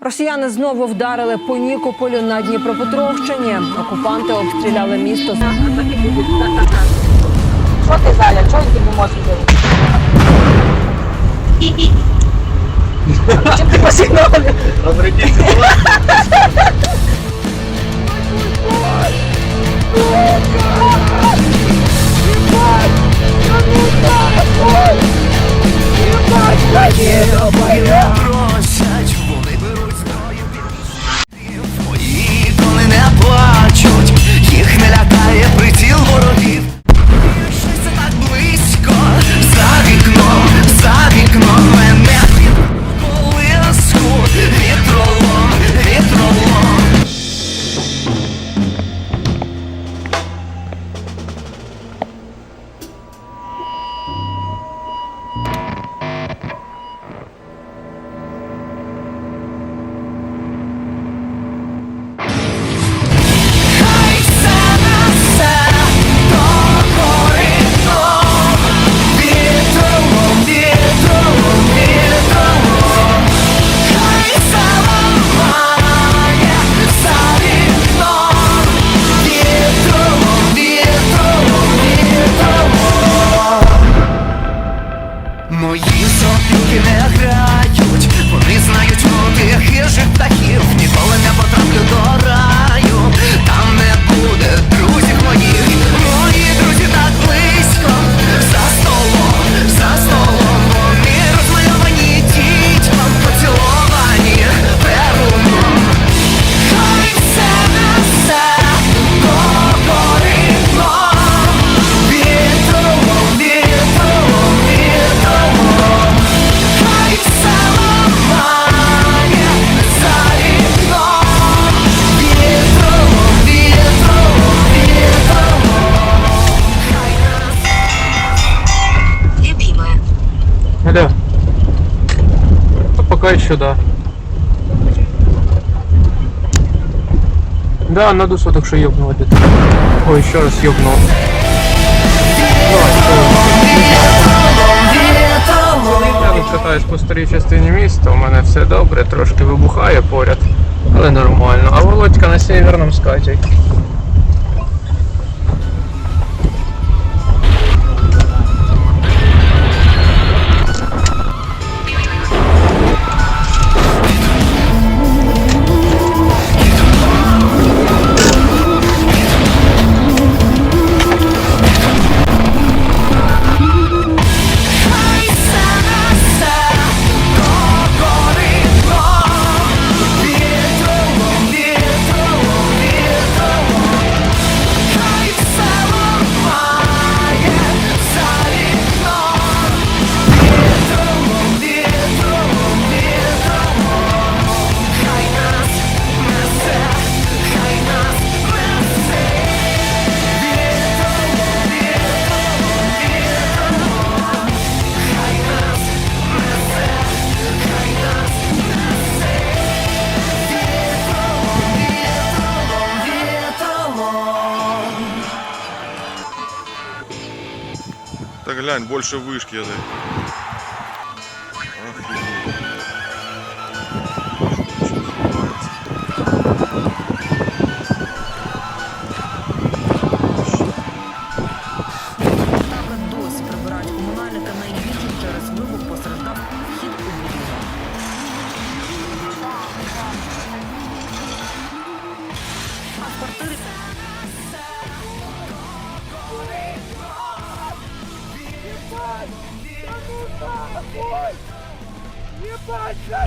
Росіяни знову вдарили по Нікополю на Дніпропетровщині. Окупанти обстріляли місто. Що ти, Заля? Чого ти не можеш робити? Чим ти посігнали? просять, не грають, вони знають моди хижих птахів, ніколи не потраплю до А пока еще да. На дусу так что ёбнуло где-то. Ой, еще раз ёбнул. Я тут катаюсь по старій частині міста, у мене все добре, трошки вибухає поряд, але нормально. А Володька на северному скаті. Та глянь, більше вишки я Квартири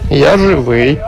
Я живий.